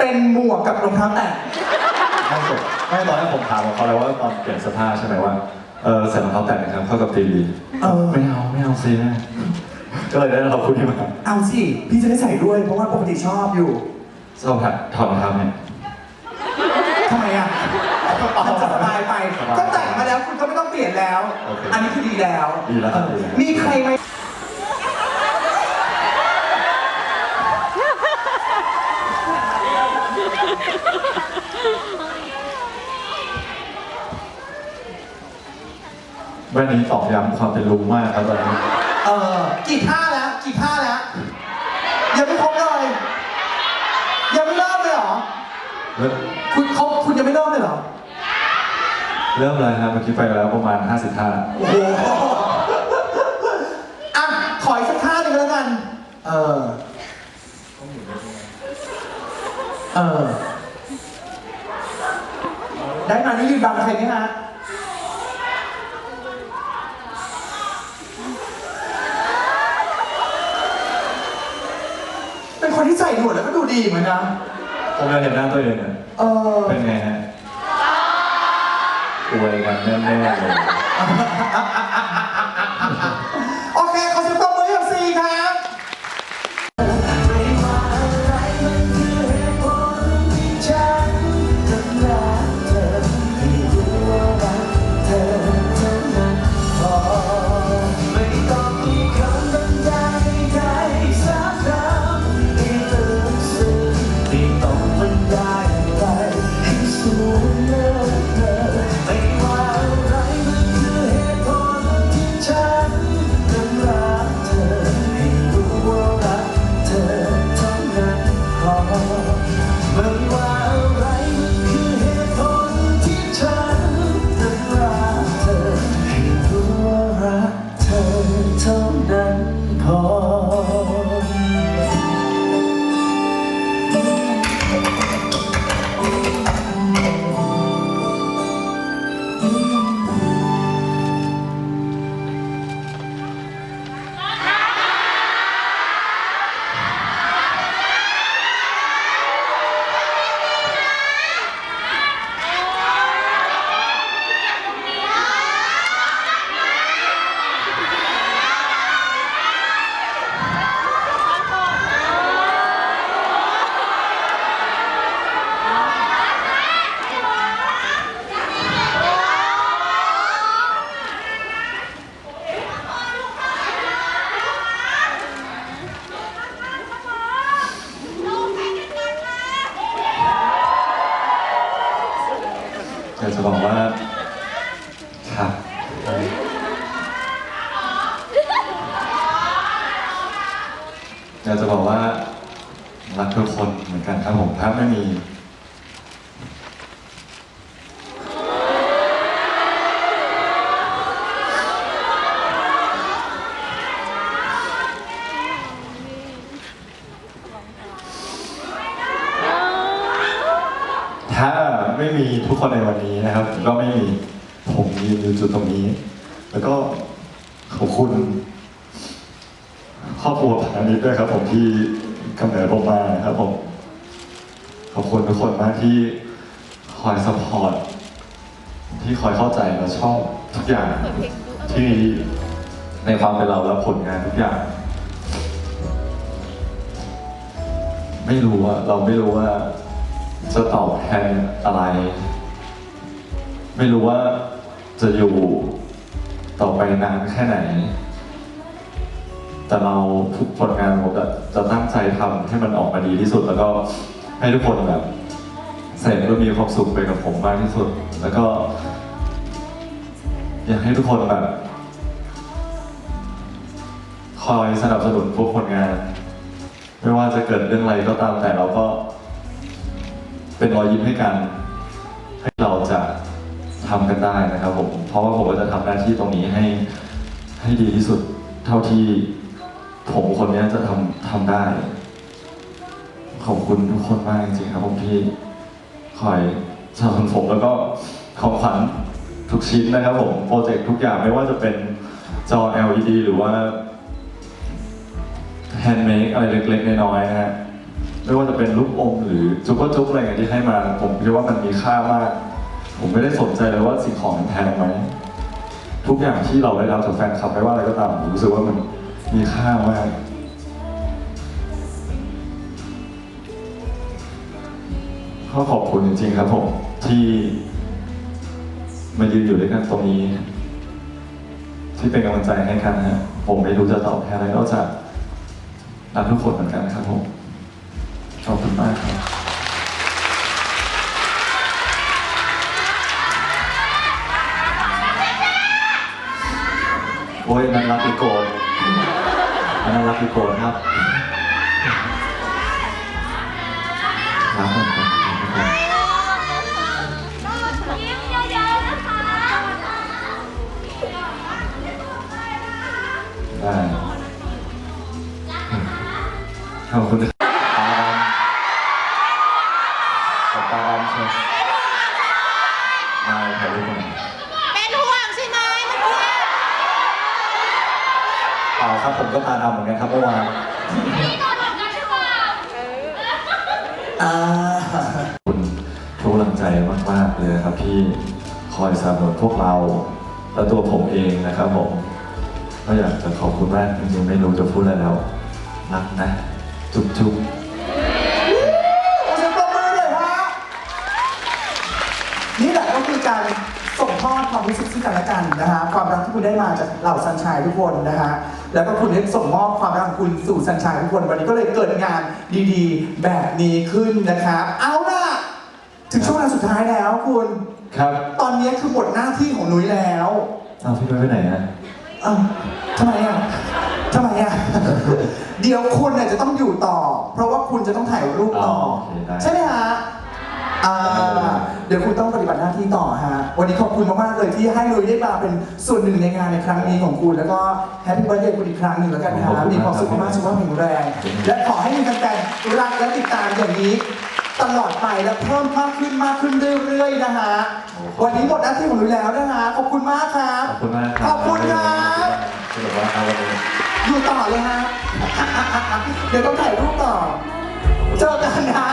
เป็นหมวกกับรองเท้าแตะไม่จบไม่ตอนแรกผมถามเขาเลยว่าตอนเปลี่ยนเสื้อผ้าใช่ไหมว่าเออใส่รองเท้าแตะนะครับเข้ากับตีดีเออไม่เอาไม่เอาซีนะก็เลยได้เราคุณที่มาเอาสิพี่จะได้ใส่ด้วยเพราะว่าปกติชอบอยู่ชอบหัดถอดรองเท้าเนี่ยทำไมอะมันจะสบายไปสบายก็แต่งมาแล้วคุณก็ไม่ต้องเปลี่ยนแล้วโอเคอันนี้คือดีแล้ว ดีแล้วครับเออดีแล้วมีใครไหม แว่นนี้ตอกย้ำความเป็นลุงมากครับตอนนี้เออกี่ท่าแล้ว กี่ท่าแล้ว ยังไม่ครบเลย ยังไม่เริ่มเลยเหรอ เริ่มคุณเขาคุณยังไม่เริ่มเลยเหรอ เริ่มเลยครับเมื่อกี้ไปแล้วประมาณ 50ท่าโอ้โหอะขออีกสักท่าหนึ่งแล้วกัน เออ เออ ได้มานี่ยืนบังใครไหมฮะ เป็นคน ที่ใส่หนวดแล้วก็ดูดีเหมือนนะผมอยากเห็นหน้าตัวเองเนี่ยเออเป็นไงฮะอวยกันแน่ๆเลย อยากจะบอกว่าครับอยากจะบอกว่ารักทุกคนเหมือนกันครับผมถ้าไม่มีถ้า ไม่มีทุกคนในวันนี้นะครับ ก็ไม่มีผมยืนอยู่จุดตรงนี้ แล้วก็ขอบคุณครอบครัวพาณิชย์ด้วยครับ ผมที่กำเนิดผมมานะครับผมขอบคุณทุกคนมากที่คอยสปอร์ตที่คอยเข้าใจและชอบทุกอย่างที่มีในความเป็นเราและผลงานทุกอย่าง ไม่รู้ว่าเราไม่รู้ว่า จะตอบแทนอะไร ไม่รู้ว่าจะอยู่ต่อไปนานแค่ไหน แต่เราทุกผลงานผมจะจะตั้งใจทำให้มันออกมาดีที่สุด แล้วก็ให้ทุกคนแบบเสร็จแล้วมีความสุขไปกับผมมากที่สุด แล้วก็ อยากให้ทุกคนแบบคอยสนับสนุนพวกผลงาน ไม่ว่าจะเกิดเรื่องอะไรก็ตามแต่เราก็ เป็นรอยยิ้มให้กันให้เราจะทำกันได้นะครับผม เพราะว่าผมก็จะทำหน้าที่ตรงนี้ให้ให้ดีที่สุดเท่าที่ผมคนนี้จะทำทำได้ ขอบคุณทุกคนมากจริงๆครับผมที่คอยสนับสนุนผมแล้วก็ของขวัญทุกชิ้นนะครับผมโปรเจกต์ทุกอย่างไม่ว่าจะเป็นจอ LED หรือว่า แฮนด์เมดอะไรเล็กๆน้อยๆนะฮะ ไม่ว่าจะเป็นลูกอมหรือจุ๊บก็จุ๊บอะไรเงี้ยที่ให้มา ผมคิดว่ามันมีค่ามาก ผมไม่ได้สนใจเลยว่าสิ่งของมันแพงไหมทุกอย่างที่เราได้รับจากแฟนคลับไม่ว่าอะไรก็ตามผมรู้สึกว่ามันมีค่ามากก็ขอบคุณจริงๆครับผม ที่มายืนอยู่ด้วยกันตรงนี้ ที่เป็นกำลังใจให้กันนะฮะผมไม่รู้จะตอบแทนอะไรนอกจากรักทุกคนเหมือนกันครับผม ขอบคุณมากครับโอ้ยนั่นรักอีโกนอันนั้นรักอีโกนครับรักเหมือนกันครับทุกคนยิ้มเยอะๆนะคะได้ขอบคุณ เปล่าครับผมก็ตาดำเหมือนกันครับเมื่อวานพี่ก็เหมือนกันหรือเปล่าอ่าขอบคุณทุกกำลังใจมากๆเลยนะครับที่คอยสนับสนุนพวกเราและตัวผมเองนะครับผมก็อยากจะขอบคุณมากจริงๆไม่รู้จะพูดอะไรแล้วรักนะ จุ๊บจุ๊บขอเสียงปรบมือหน่อยฮะนี่แหละก็คือการส่งทอด ความรู้สึกซึ่งกันและกันนะฮะความรักที่คุณได้มาจากเหล่าสันชายทุกคนนะฮะแล้วก็คุณได้ส่งมอบความรักของคุณสู่สันชายทุกคน วันนี้ก็เลยเกิดงานดีๆ แบบนี้ขึ้นนะครับเอาล่ะ ถึงช่วงเวลาสุดท้ายแล้วคุณ ครับตอนนี้คือหมดหน้าที่ของนุ้ยแล้วเอาพี่ไปไปไหนนะเอ้าทำไมอะทำไมอะ เดี๋ยวคุณเนี่ยจะต้องอยู่ต่อ เพราะว่าคุณจะต้องถ่ายรูปต่ออ๋อโอเคได้ ใช่ไหมฮะอ่า เดี๋ยวคุณต้องปฏิบัติหน้าที่ต่อฮะ วันนี้ขอบคุณมากๆเลยที่ให้ลุยได้มาเป็นส่วนหนึ่งในงานในครั้งนี้ของคุณ แล้วก็แฮปปี้เบิร์ดเดย์คุณอีกครั้งหนึ่งแล้วกันนะขอบฮะคุณมีความสุขครับมากๆสุขภาพแข็งแรง และขอให้มีแฟนๆรักและติดตามอย่างนี้ ตลอดไปและเพิ่มมากขึ้นมากขึ้นเรื่อยๆนะฮะ วันนี้หมดหน้าที่ของลุยแล้วนะฮะ ขอบคุณมากครับ ขอบคุณมากครับขอบคุณครับ สนุกมากครับวันนี้อยู่ต่อเลยฮะ เดี๋ยวต้องถ่ายรูปต่อ เจอกันนะ